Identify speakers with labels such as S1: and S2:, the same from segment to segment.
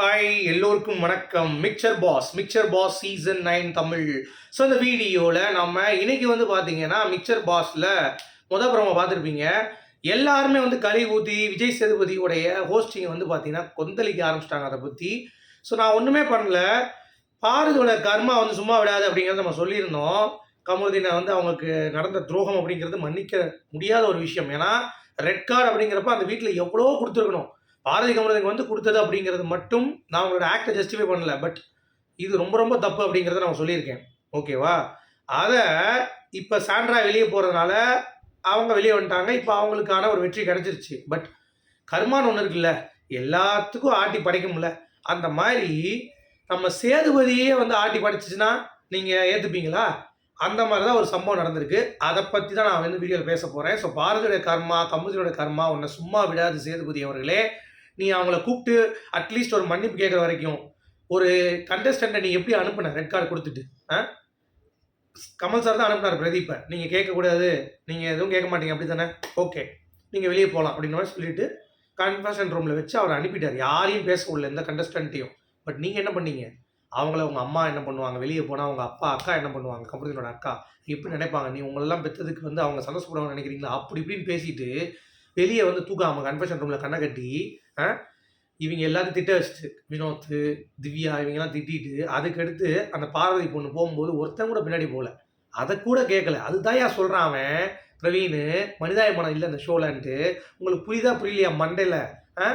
S1: Hi எல்லோருக்கும் வணக்கம். Mixture boss mixture boss season nine Tamil. So இந்த வீடியோவில் நம்ம இன்னைக்கு வந்து பார்த்தீங்கன்னா மிக்சர் பாஸில் முத பிரமா பார்த்துருப்பீங்க எல்லாருமே வந்து களி ஊற்றி விஜய் சேதுபதியோடைய ஹோஸ்டிங்கை வந்து பார்த்தீங்கன்னா கொந்தளிக்க ஆரம்பிச்சிட்டாங்க அதை பற்றி ஸோ நான் ஒன்றுமே பண்ணல. பாரதியோட கர்மா வந்து சும்மா விடாது அப்படிங்கிறத நம்ம சொல்லியிருந்தோம். கமருதீனை வந்து அவங்களுக்கு நடந்த துரோகம் அப்படிங்கிறது மன்னிக்க முடியாத ஒரு விஷயம். ஏன்னா ரெட் கார்டு அப்படிங்கிறப்ப அந்த வீட்டில் எவ்வளோ கொடுத்துருக்கணும். பாரதி கமலத்துக்கு வந்து கொடுத்தது அப்படிங்கிறது மட்டும் நான் அவங்களோட ஆக்டை ஜஸ்டிஃபை பண்ணல. பட் இது ரொம்ப ரொம்ப தப்பு அப்படிங்கிறத நான் சொல்லியிருக்கேன். ஓகேவா அதை இப்போ சாண்ட்ரா வெளியே போகிறதுனால அவங்க வெளியே வந்துட்டாங்க. இப்போ அவங்களுக்கான ஒரு வெற்றி கிடச்சிருச்சு. பட் கர்மான்னு ஒன்று இருக்குல்ல. எல்லாத்துக்கும் ஆட்டி படைக்கும்ல. அந்த மாதிரி நம்ம சேதுபதியே வந்து ஆட்டி படைச்சிச்சுன்னா நீங்கள் ஏற்றுப்பீங்களா அந்த மாதிரி தான் ஒரு சம்பவம் நடந்திருக்கு. அதை பற்றி தான் நான் வந்து வீடியோவில் பேச போகிறேன் ஸோ பாரதியோட கர்மா கமுதியோட கர்மா உன்னை சும்மா விடாது சேதுபதி அவர்களே. நீ அவங்கள கூப்பிட்டு அட்லீஸ்ட் ஒரு மன்னிப்பு கேட்குற வரைக்கும் ஒரு கண்டஸ்டண்ட்டை நீ எப்படி அனுப்புன? ரெட் கார்டு கொடுத்துட்டு ஆ? கமல் சார் தான் அனுப்புனார் பிரதீப்பை. நீங்கள் கேட்கக்கூடாது. நீங்கள் எதுவும் கேட்க மாட்டீங்க அப்படி தானே ஓகே நீங்கள் வெளியே போகலாம் அப்படின்னு மாதிரி சொல்லிட்டு கன்ஃபர்ஷன் ரூமில் வச்சு அவர் அனுப்பிட்டார். யாரையும் பேச விடல எந்த கண்டஸ்டண்ட்டையும் பட் நீங்கள் என்ன பண்ணீங்க? அவங்கள உங்கள் அம்மா என்ன பண்ணுவாங்க? வெளியே போனால் அவங்க அப்பா அக்கா என்ன பண்ணுவாங்க? கம்பெனியோட அக்கா எப்படி நினைப்பாங்க? நீ உங்களெல்லாம் பெற்றதுக்கு வந்து அவங்க சந்தோஷப்படுவாங்க நினைக்கிறீங்களா? அப்படி இப்படின்னு பேசிட்டு வெளியே வந்து தூக்காம கன்ஃபெஷன் ரூமில் கண்ணை கட்டி ஆ, இவங்க எல்லாத்தையும் திட்ட வச்சுட்டு வினோத் திவ்யா இவங்கெல்லாம் திட்டிட்டு அதுக்கடுத்து அந்த பார்வதி பொண்ணு போகும்போது ஒருத்தன் கூட பின்னாடி போகல. அதை கூட கேட்கல அதுதான் ஏன் சொல்கிறான் அவன் பிரவீன் மனிதாயமனம் இல்லை அந்த ஷோலன்ட்டு. உங்களுக்கு புரியுதா புரியலையா மண்டையில்? ஆ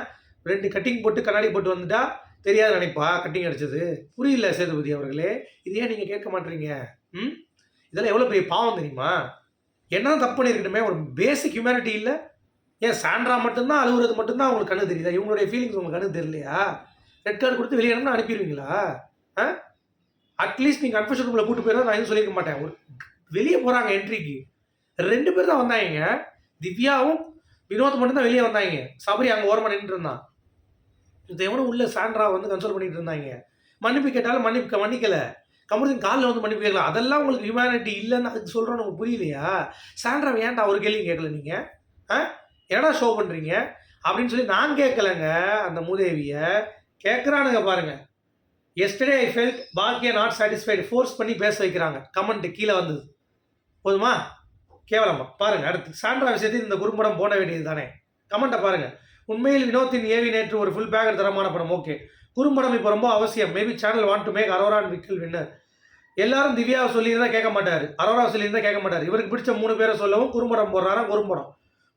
S1: ரெண்டு கட்டிங் போட்டு கண்ணாடி போட்டு வந்துட்டா தெரியாது நினைப்பா கட்டிங் அடிச்சது? புரியல சேதுபதி அவர்களே. இது ஏன் நீங்கள் கேட்க மாட்டீங்க? ம்? இதெல்லாம் எவ்வளோ பெரிய பாவம் தெரியுமா? என்ன தப்பு பண்ணியிருக்கட்டுமே ஒரு பேசிக் ஹியூமனிட்டி இல்லை. ஏன் சாண்ட்ரா மட்டும்தான் அழுகுறது மட்டும்தான் அவங்களுக்கு கண்ணு தெரியுதா? இவங்களுடைய ஃபீலிங்ஸ் உங்களுக்கு கண்ணு தெரியலையா? ரெட் கார்டு கொடுத்து வெளியே அனுப்பிடுவீங்களா? ஆ? அட்லீஸ்ட் நீங்கள் கன்ஃபர்ஷன் ரூமில் கூட்டு போயிருந்தா நான் எதுவும் சொல்லியிருக்க மாட்டேன். ஒரு வெளியே போகிறாங்க என்ட்ரிக்கு ரெண்டு பேர் தான் வந்தாங்க. திவ்யாவும் வினோத் மட்டும்தான் வெளியே வந்தாங்க. சபரி அங்கே ஓரமாக நின்றுட்டு இருந்தான். இந்த எவனும் உள்ள சாண்ட்ரா வந்து கன்சோல் பண்ணிட்டு இருந்தாங்க. மன்னிப்பு கேட்டாலும் மன்னிப்பு மன்னிக்கலை. கமருதீன் காலில் வந்து மன்னிப்பு கேட்கலாம் அதெல்லாம் உங்களுக்கு ஹியூமனிட்டி இல்லைன்னு அதுக்கு சொல்கிறோன்னு உங்களுக்கு புரியலையா? சாண்ட்ரா ஏன்டா ஒரு கேள்வி கேட்கல நீங்கள் ஆ? என்னடா ஷோ பண்ணுறீங்க அப்படின்னு சொல்லி நான் கேட்கலங்க அந்த மூதேவியை. கேட்குறானுங்க பாருங்கள் எஸ்டர்டே ஐ ஃபெல்ட் பாக்கியா நாட் சாட்டிஸ்ஃபைடு ஃபோர்ஸ் பண்ணி பேச வைக்கிறாங்க. கமெண்ட் கீழே வந்தது. போதுமா? கேவலமா. பாருங்கள் அடுத்து சாண்ட்ரா விஷயத்தில் இந்த குறும்படம் போட வேண்டியது தானே. கமெண்ட்டை பாருங்கள் உண்மையில் வினோத்தின் ஏவி நேற்று ஒரு ஃபுல் பேக்கர் தரமான படம். ஓகே குறும்படம் இப்போ ரொம்ப அவசியம். Maybe channel want to make அரோரான் விக்கில் வின்னர் எல்லாரும் திவ்யாவை சொல்லியிருந்தா கேட்க மாட்டார். அரோரா சொல்லியிருந்தா கேட்க மாட்டார். இவருக்கு பிடிச்ச மூணு பேரை சொல்லவும் குறும்படம் போடுறாரா? குறும்படம்.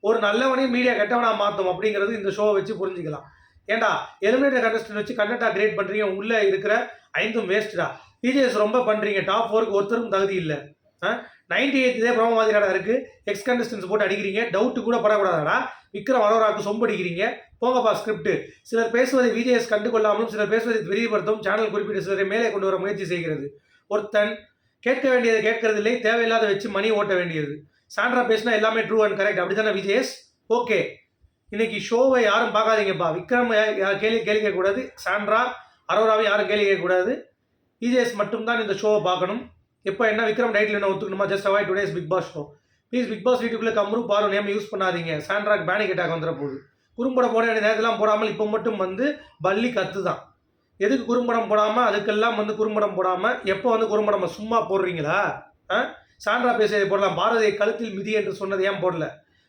S1: ஒரு நல்லவனையும் மீடியா கெட்டவனாக மாற்றும் அப்படிங்கிறது இந்த ஷோவை வச்சு புரிஞ்சுக்கலாம். ஏண்டா எலிமினேட்டர் கண்டஸ்டன் வச்சு கண்டென்ட்டாக கிரேட் பண்ணுறீங்க உள்ளே இருக்கிற ஐந்தும் வேஸ்ட்டா பிஜேஎஸ் ரொம்ப பண்ணுறீங்க டாப் ஃபோருக்கு ஒருத்தருக்கும் தகுதி இல்லை. நைன்டி எயிட் இதே ப்ரோமோ மாதிரியாடா இருக்குது எக்ஸ் கண்டஸ்டன்ஸ் போட்டு அடிக்கிறீங்க டவுட்டு கூட படக்கூடாதாடா? விக்ரம் அரோராக்கு சொம்படிக்கிறீங்க. போங்கப்பா ஸ்கிரிப்ட் சிலர் பேசுவதை விஜேஎஸ் கண்டு கொள்ளாமலும் சிலர் பேசுவதை விரிவுபடுத்தவும் சேனல் குறிப்பிட்ட சிலரை மேலே கொண்டு வர முயற்சி செய்கிறது. ஒருத்தன் கேட்க வேண்டியதை கேட்கறதில்லை தேவையில்லாத வச்சு மணி ஓட்ட வேண்டியது. சாண்ட்ரா பேசினா எல்லாமே ட்ரூ அண்ட் கரெக்ட் அப்படி தானே விஜயஸ் ஓகே இன்னைக்கு ஷோவை யாரும் பார்க்காதீங்கப்பா. விக்ரம் யார் கேள்வி கேள்வி கேட்கக்கூடாது. சாண்ட்ரா அரோராவை யாரும் கேள்வி கேட்கக்கூடாது. விஜேஎஸ் மட்டும்தான் இந்த ஷோவை பார்க்கணும். எப்போ என்ன விக்ரம் டைட்டில் என்ன ஒத்துக்கணுமா? Just avoid today's Bigg Boss show please Bigg Boss வீட்டுக்குள்ளே கம்ரு பாரு நேம் யூஸ் பண்ணாதீங்க. சாண்ட்ராக் பேனிக் அட்டாக் வந்துட போகுது. குறும்படம் போட வேண்டிய நேரத்தெல்லாம் போடாமல் இப்போ மட்டும் வந்து பள்ளி கத்து தான் எதுக்கு குறும்படம் போடாமல் அதுக்கெல்லாம் வந்து குறும்படம் போடாமல் எப்போ வந்து குறும்படம் சும்மா போடுறீங்களா? ஆ சாண்ட்ரா பேசியதை போடலாம். பாரதியை கழுத்தில் மிதி என்று சொன்னது ஏன் போடல?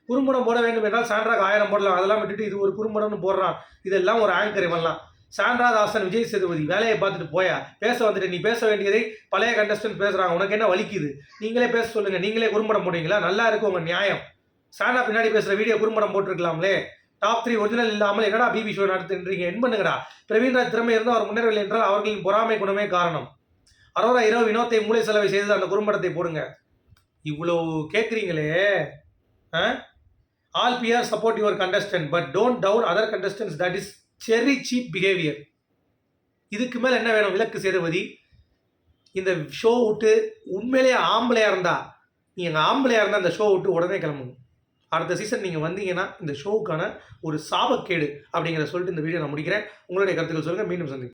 S1: குறும்படம் போட வேண்டும் என்றால் சான்றாக ஆயிரம் போடலாம். அதெல்லாம் விட்டுட்டு இது ஒரு குறும்படம்னு போடுறான். இதெல்லாம் ஒரு ஆங்கர் இவன்லாம். சாண்ட்ரா விஜய் சேதுபதி வேலையை பார்த்துட்டு போயா? பேச வந்துட்டு நீ பேச வேண்டியதை பழைய கண்டஸ்டன்ட் பேசுகிறாங்க உனக்கு என்ன வலிக்குது? நீங்களே பேச சொல்லுங்கள் நீங்களே குறும்படம் போடுவீங்களா நல்லா இருக்கு உங்கள் நியாயம். சாண்டா பின்னாடி பேசுகிற வீடியோ குறும்படம் போட்டிருக்கலாம்லே. டாப் த்ரீ ஒரிஜினல் இல்லாமல் என்னடா பிபி ஷோ நடத்துன்றீங்க என் பண்ணுங்கடா? பிரவீன்ராஜ் திறமை இருந்தால் அவர் முன்னேறவில்லை என்றால் அவர்களின் பொறாமை குணமே காரணம். அரோரா இரவு வினோத்தை மூளை செலவை செய்து அந்த குறும்படத்தை போடுங்க. இவ்வளோ கேட்குறீங்களே all PR support your contestant but don't down other contestants that is cherry cheap behaviour இதுக்கு மேலே என்ன வேணும்? விளக்கு சேதுபதி. இந்த ஷோ விட்டு உண்மையிலேயே ஆம்பளையாக இருந்தா நீங்கள் ஆம்பளையாக இருந்தால் அந்த ஷோ விட்டு உடனே கிளம்புங்க. அடுத்த சீசன் நீங்கள் வந்தீங்கன்னா இந்த ஷோவுக்கான ஒரு சாபக்கேடு அப்படிங்கிறத சொல்லிட்டு இந்த வீடியோ நான் முடிக்கிறேன். உங்களுடைய கருத்துக்கள் சொல்லுங்கள் மீண்டும் சந்திப்போம்.